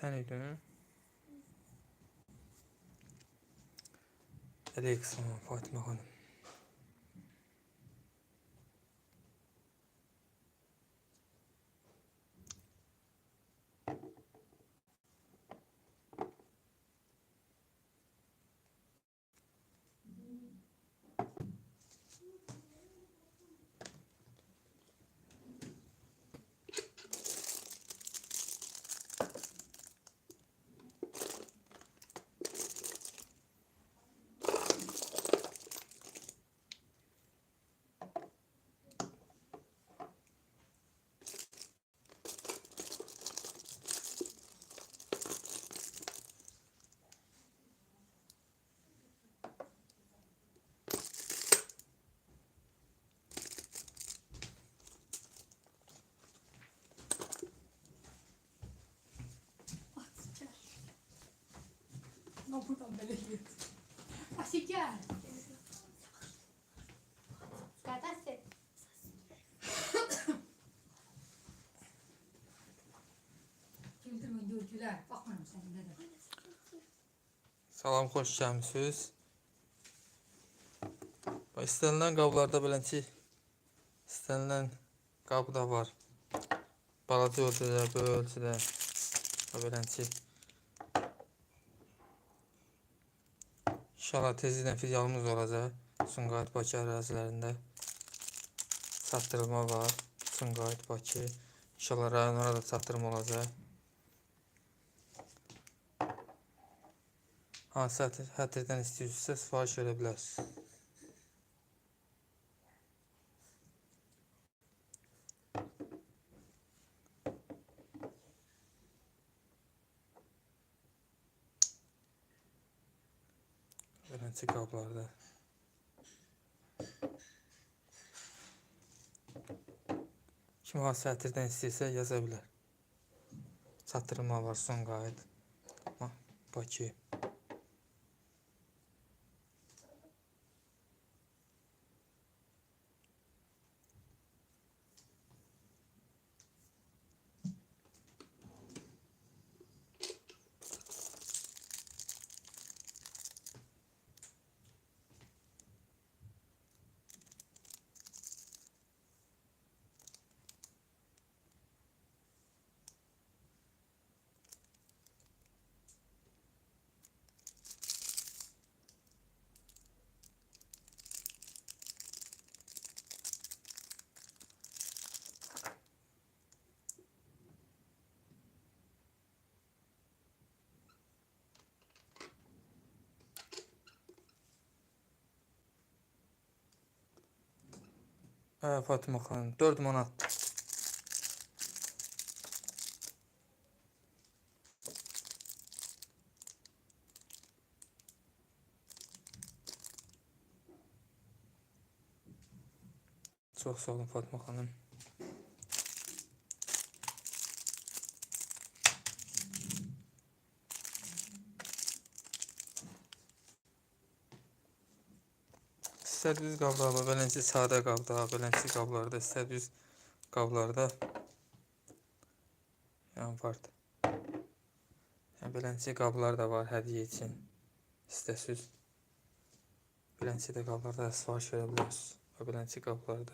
Sen idin. Aleykümselam Fatıma Hanım. No buradan böyle. Asker. Kadase. Güldürme güldüler. Bakmıyorum senin dedim. Salam, xoş gəlmisiniz. İstənilən qablarda beləncə istənilən qab da var. Balaca ölçüdə, böyük ölçüdə. Beləncə. İnşallah tezliklə filialımız olacaq. Sumqayıt Bakı ərazilərində çatdırılma var. Sumqayıt Bakı. İnşallah rayonlara da çatdırma olacaq. Hansı hətir, hətirdən istəyirsinizsə sifariş verə bilərsiniz. Beləncə qablarda. Kim hansı hətirdən istəyirsə yaza bilər. Çatdırma var, son qayıt. Bakı. Hə, Fatıma xanım, 4 manat. Çox sağ olun Fatıma xanım. İstədiyiniz qablarda, beləncə sadə qabda, beləncə qablarda, istədiyiniz qablarda yəni vardı. Yəni beləncə qablar da var hədiyyə üçün. İstəsiz. Beləncə də qablarda sifariş verə bilərsiniz. Və beləncə qablarda.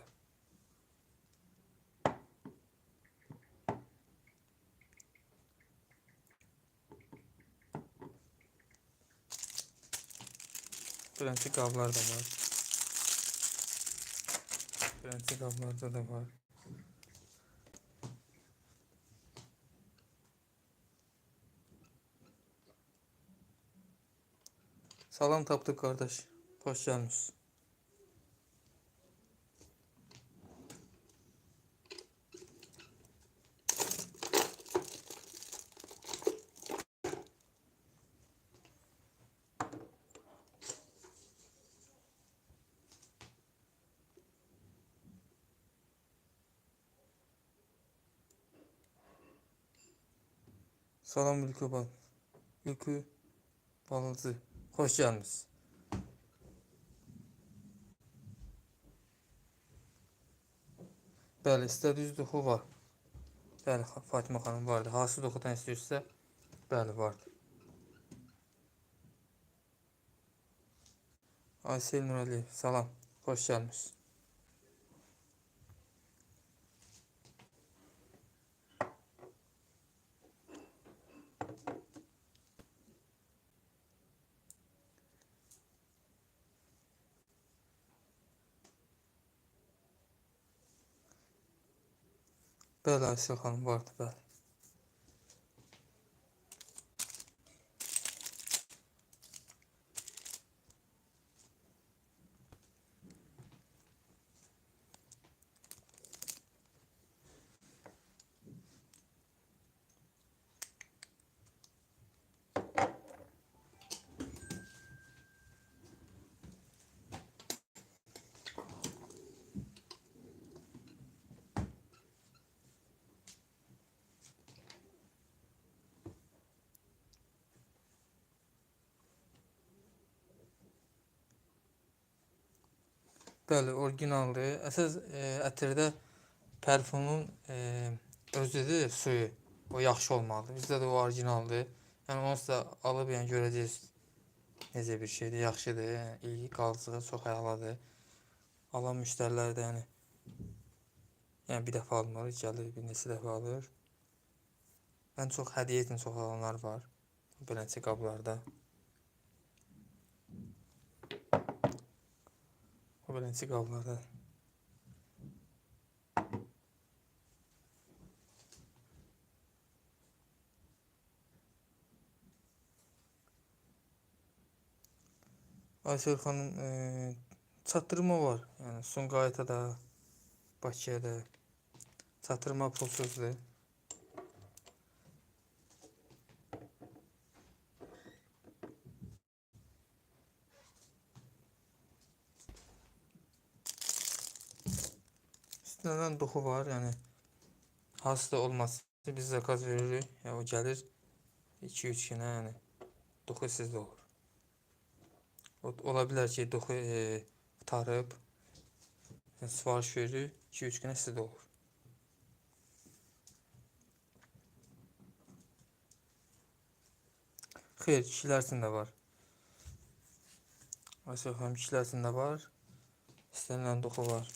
Da var. Beləncə qablarda da var. Salam tapdıq qardaş. Xoş gəlmisiniz. Salam Ülkü bal. Ülkü balıcı. Xoş gəlmisiniz. Bəli, istədiyiniz duxu var. Bəli, Fatıma xanım vardı. Hansı duxudan istəyirsə Bəli, vardır. Aysel Nuraliyev, salam. Xoş gəlmisiniz. Bəli, Aysel xanım, vardır, bəli. Bəli, orijinaldır. Əsas e, ətirdə parfumun e, özüdür, suyu. O yaxşı olmalıdır. Bizdə də o orijinaldır. Yəni onsuz da alıb yəni görəcəksiniz necə bir şeydir, yaxşıdır, yəni iyi qalıcıdır, çox əladır. Alan müştərilər də yəni yəni bir dəfə almır, gəlir bir neçə dəfə alır. Ən çox hədiyyə üçün çox alanlar var. Beləncə qablarda. O beləncə qablarda. Aysel xanım, e, çatdırma var. Yəni Sumqayıta da, Bakıya da çatdırma pulsuzdur. İstənilən doxu var, yəni hansısa olması biz zakaz veririk, ya o gəlir 2-3 günə, yəni doxu sizdə olur. O, ola bilər ki, doxu e, tarıb, yəni, sifariş veririk, 2-3 günə sizdə olur. Xeyr, kişilər üçün də var. Xanım, kişilər üçün də var. İstənilən doxu var.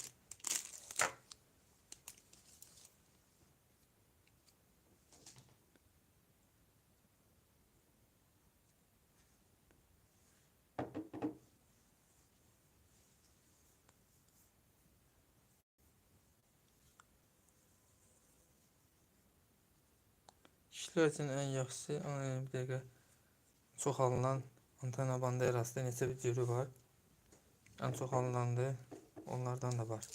Kişilər üçün ən yaxşısı, e, bir dəqiqə çox alınan Antena Banderas'da neçə bir cürü var. Ən çox alınandır. Onlardan da var.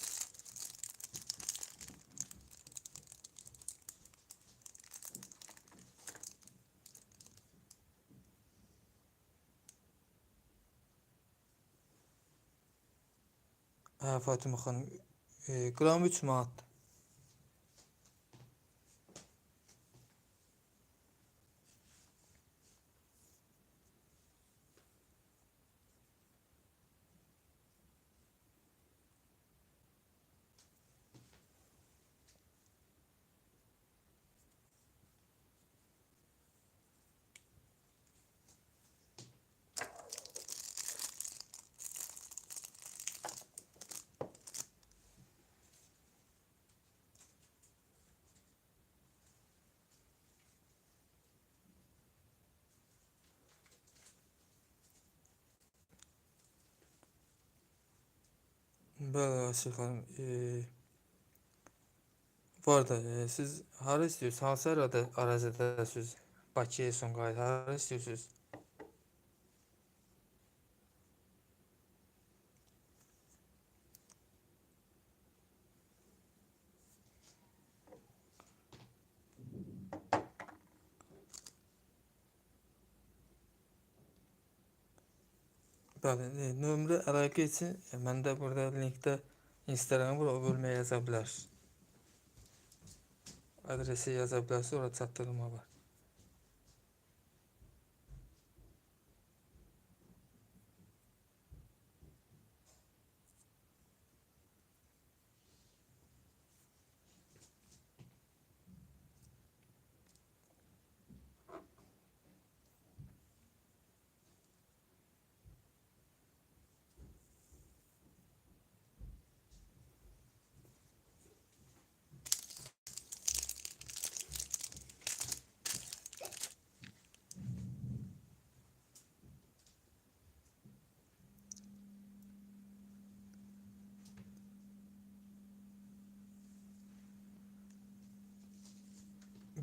Hə, Fatimə xanım, e, qram 3 manatdır. Bəli, Aysel xanım, e, var da, e, siz hara istəyirsiniz? Hansı arada ərazidəsiz? Bakı, Sumqayıt, hara istəyirsiniz? Bəli, e, nömrə əlaqə üçün e, məndə burada linkdə Instagram var, o bölməyə. Adresi yaza orada çatdırma var.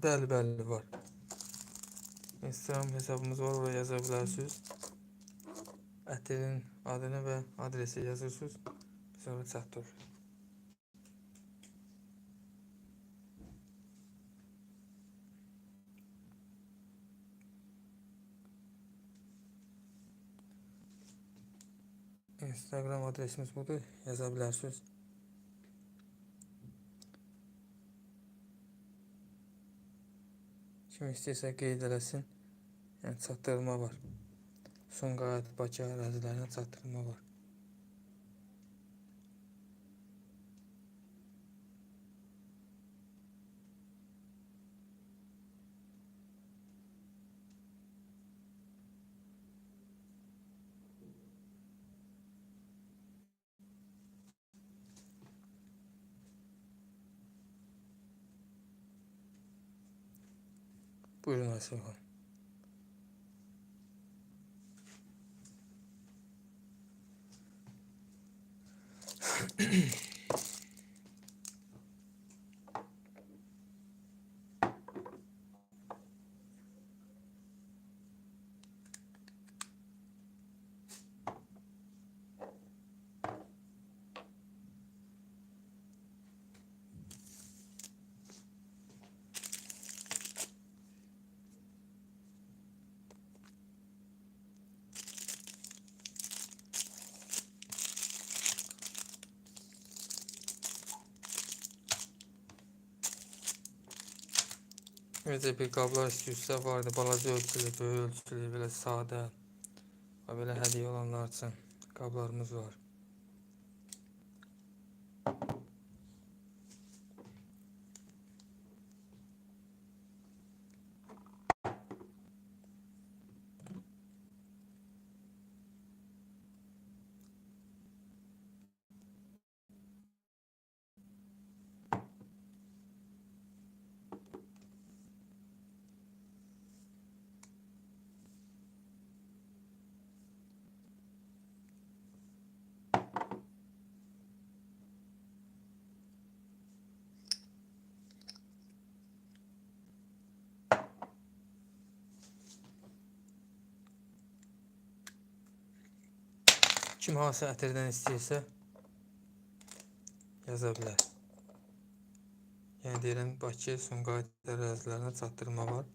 Bəli, bəli var. Instagram hesabımız var, oraya yaza bilərsiniz. Ətirin adını və adresi yazırsınız. Oraya çatdırırıq. Instagram adresimiz budur. Yaza Kim istəyirsə qeyd eləsin. Yəni çatdırılma var. Sumqayıt Bakı ərazilərinə çatdırılma var. 为什么要喜欢 Necə bir qablar istəyirsə vardı. Balaca ölçülü, böyük ölçülü, sadə. Və belə hədiyyə olanlar üçün qablarımız var. Kim hansı ətirdən istəyirsə yaza bilər. Yəni deyirəm Bakı, Sumqayıt ərazilərinə çatdırma var.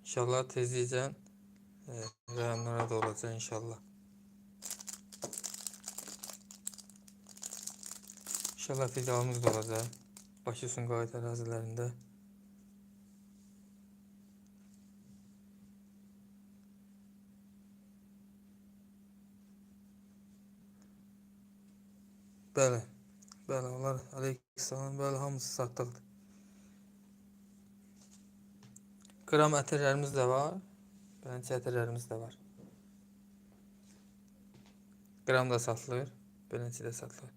İnşallah tezliklə e, rayonlara da olacaq inşallah. İnşallah filialımız da olacaq. Bakı, Sumqayıt ərazilərində. Bəli. Bəli, onlar Aleykümselam, bəli, hamısı satdıqdır. Qram ətirlərimiz də var. Beləncə ətirlərimiz də var. Qram da satılır, beləncə də satılır.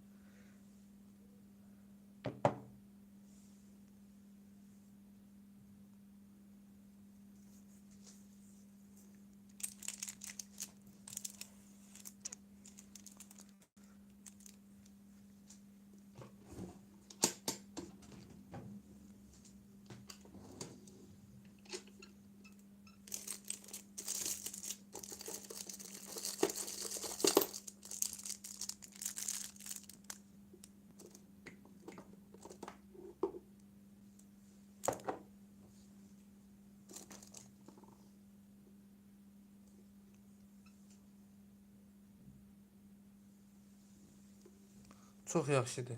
Çox yaxşıdır.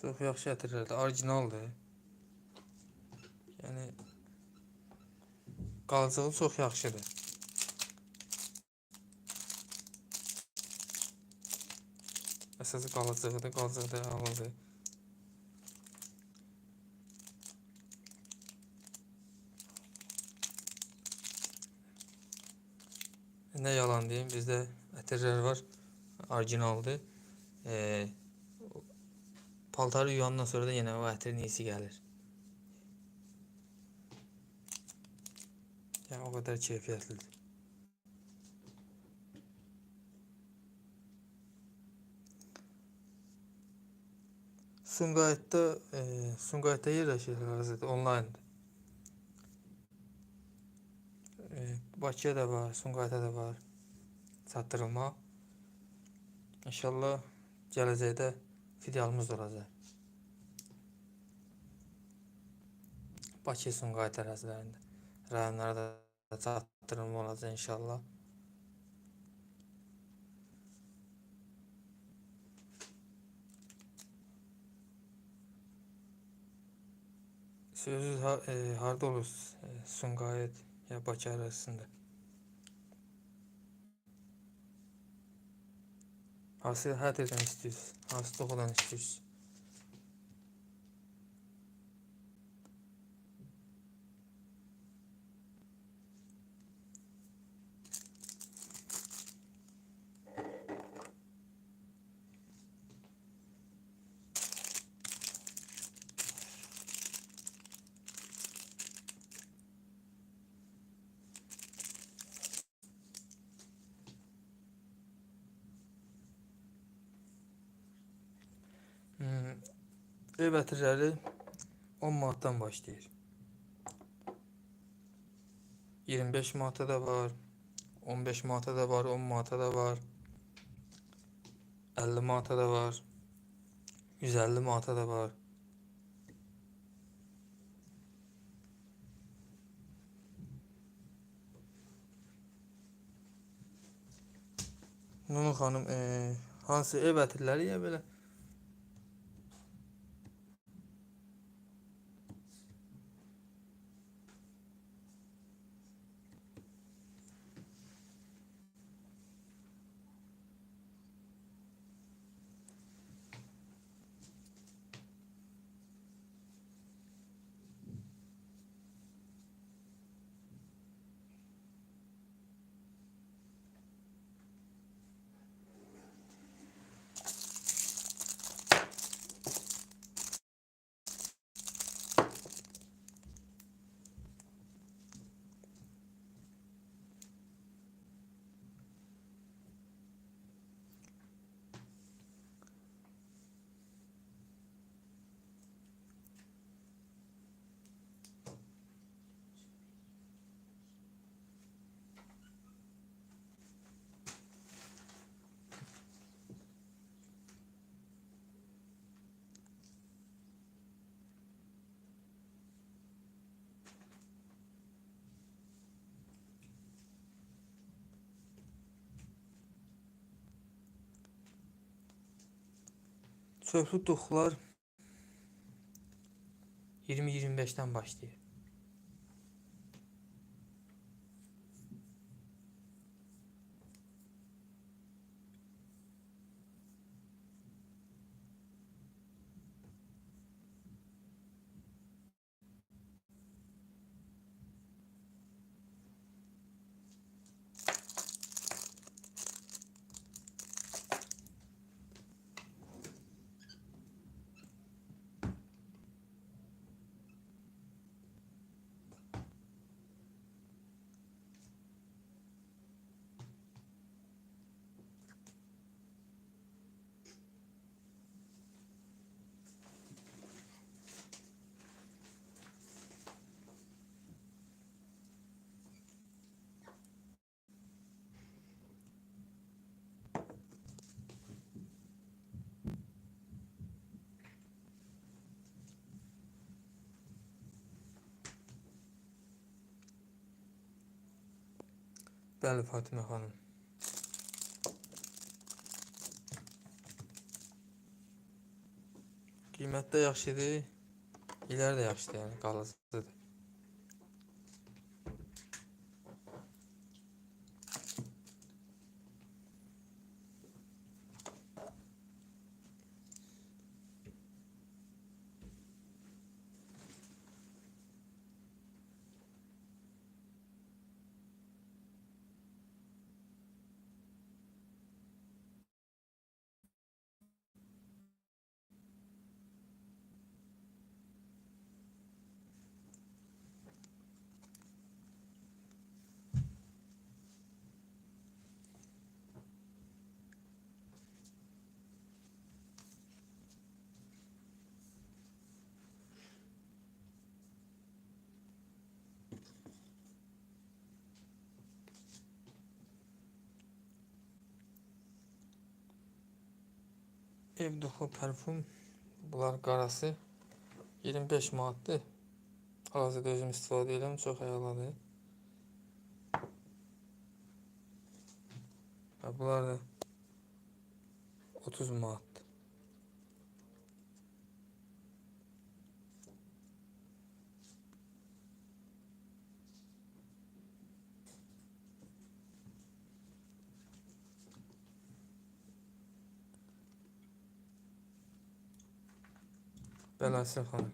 Çox yaxşı ətirlərdir, orijinaldır. Yəni qalıcılığı çox yaxşıdır. Əsası qalıcılığıdır, qalıcığı da əladır. Nə yalan deyim, bizdə ətirlər var, orijinaldır. Ee, paltarı yuyandan sonra da yine o iyisi gəlir. Yəni o qədər keyfiyyətlidir. Sumqayıtda e, Sumqayıtda yerləşir hal-hazırda onlayndır. E, Bakıya da var, Sumqayıta da var çatdırılma. İnşallah gələcəkdə filialımız olacaq. Bakı, Sumqayıt ərazilərində, rayonlarda da çatdırılma olacaq inşallah. Siz ha, e, harda olursunuz? E, Sumqayıt ya Bakı arasında. Hansı həddən istəyirsiniz? Hansı toxudan istəyirsiniz? Ev ətirləri 10 manatdan başlayır. 25 manata da var, 15 manata da var, 10 manata da var. 50 manata da var. 150 manata da var. Nunu xanım, eee, hansı ev ətirləri ya belə Çöplü toxular 20-25'ten başlayır. Bəli Fatimə xanım. Qiymət də yaxşıdır. İləri də yaxşıdır, yəni qalıcıdır. Ev duxu parfüm bunlar qarası 25 manatdır. Hal-hazırda özüm istifadə edirəm, çox əladır. Ha, bunlar da 30 manatdır. Beləsi xanım.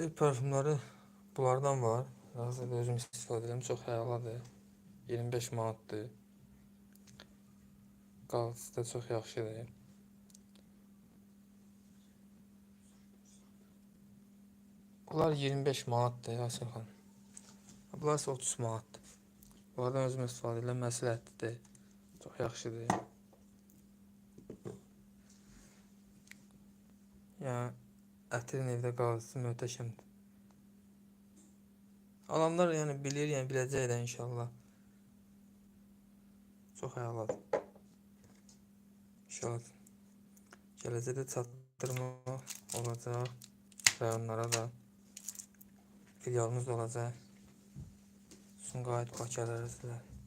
Ev parfümləri bunlardan var. Hazırda özüm istifadə edirəm, çox əladır. 25 manatdır. Qalıcısı da çox yaxşıdır. Bunlar 25 manatdır Yasin xanım. Bunlar isə 30 manatdır. Bunlardan özüm istifadə edirəm, məsləhətlidir. Çox yaxşıdır. Yəni ətirin evdə qalıcısı möhtəşəmdir. Alanlar yəni bilir, yəni biləcək də inşallah. Çox əladır. İnşallah gələcəkdə çatdırma olacaq rayonlara da filialımız olacaq. Sumqayıt Bakı ərazilər.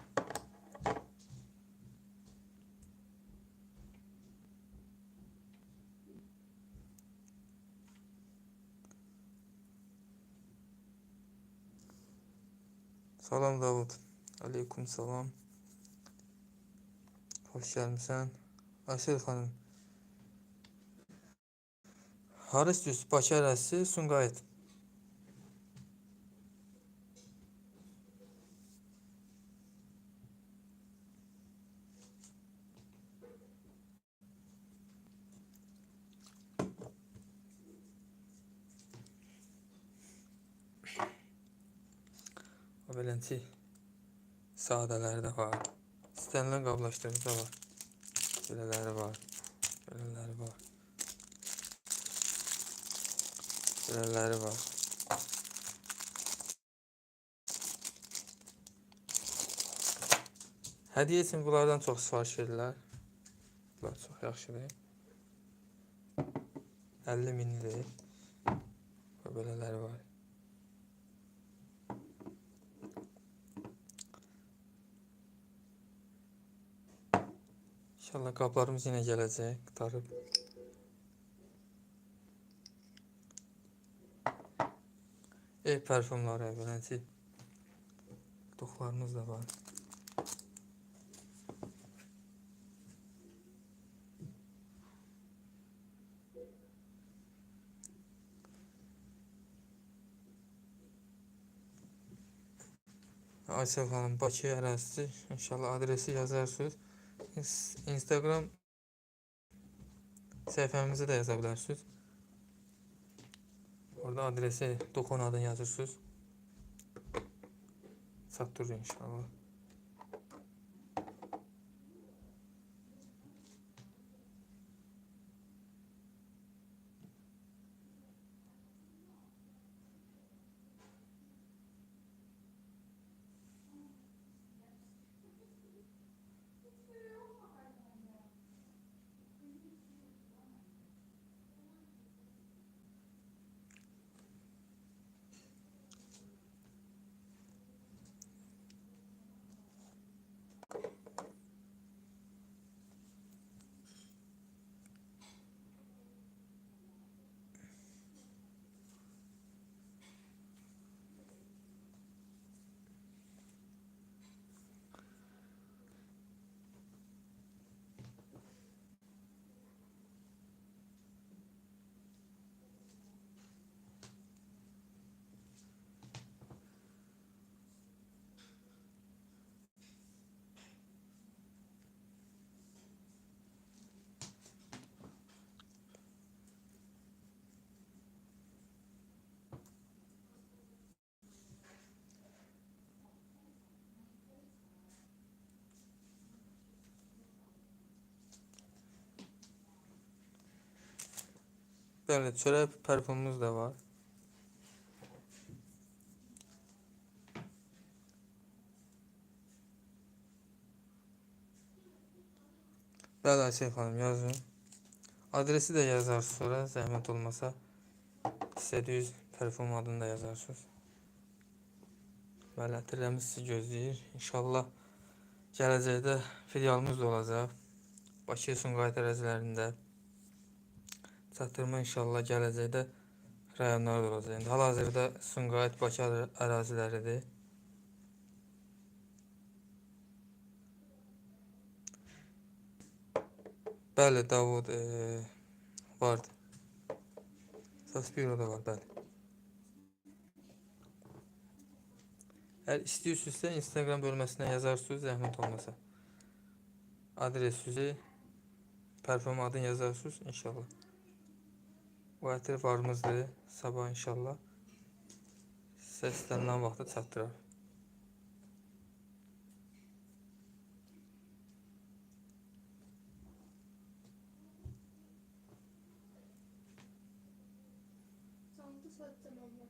Salam Davud. Aleyküm salam. Hoş gəlmisən. Aysel xanım. Hara istəyirsiniz? Bakı ərazisi, Sumqayıt. Sadələri də var. İstənilən qablaşdırıcı var. Belələri var. Belələri var. Belələri var. Hədiyyə üçün bunlardan çox sifariş verirlər. Bunlar çox yaxşıdır. 50 minlidir. Və belələri var. İnşallah qaplarımız yenə gələcək, qutarıb. Ev parfümləri beləncə. Duxlarımız da var. Aysel xanım Bakı ərazisi. İnşallah adresi yazarsınız. İns- Instagram səhifəmizə də yaza bilərsiniz. Orada adresi, dokun adını yazırsınız. Çatdırır inşallah. Bəli, çörək parfümümüz də var. Bəli Ayşə xanım yazın. Adresi də yazarsınız sonra zəhmət olmasa. İstədiyiniz telefon adını da yazarsınız. Bəli, ətirlərimiz sizi gözləyir. İnşallah gələcəkdə filialımız da olacaq. Bakı Sumqayıt ərazilərində çatdırma inşallah gələcəkdə rayonlarda da olacaq. İndi hal-hazırda Sumqayıt Bakı əra- əraziləridir. Bəli, Davud eee vardı. Saspiro da var, bəli. Əgər istəyirsinizsə Instagram bölməsinə yazarsınız, zəhmət olmasa. Adresinizi, parfüm adını yazarsınız inşallah. Bu ətir varımızdır. Sabah inşallah sizə istənilən vaxtda çatdırar. Sanki sattım ama.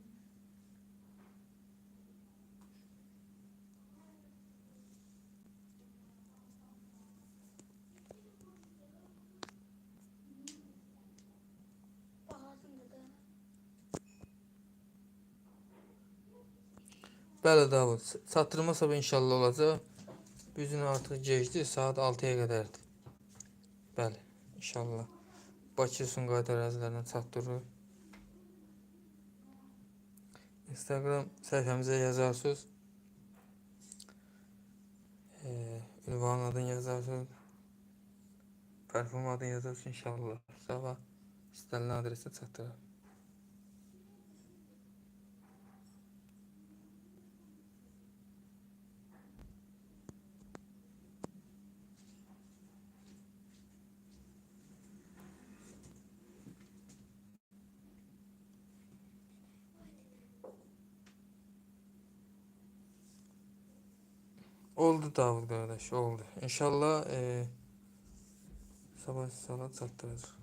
Baharsın da. Bəli Davud, çatdırma sabah inşallah olacaq. Bu gün artıq gecdir, saat 6-ya qədərdir. Bəli, inşallah. Bakı Sumqayıt ərazilərinə çatdırırıq. Instagram səhifəmizə yazarsınız. Eee, ünvan adını yazarsınız. Parfüm adını yazarsınız inşallah. Sabah istənilən adresə çatdırır. Oldu Davud kardeş, oldu. İnşallah eee sabah salat çatdıracaq.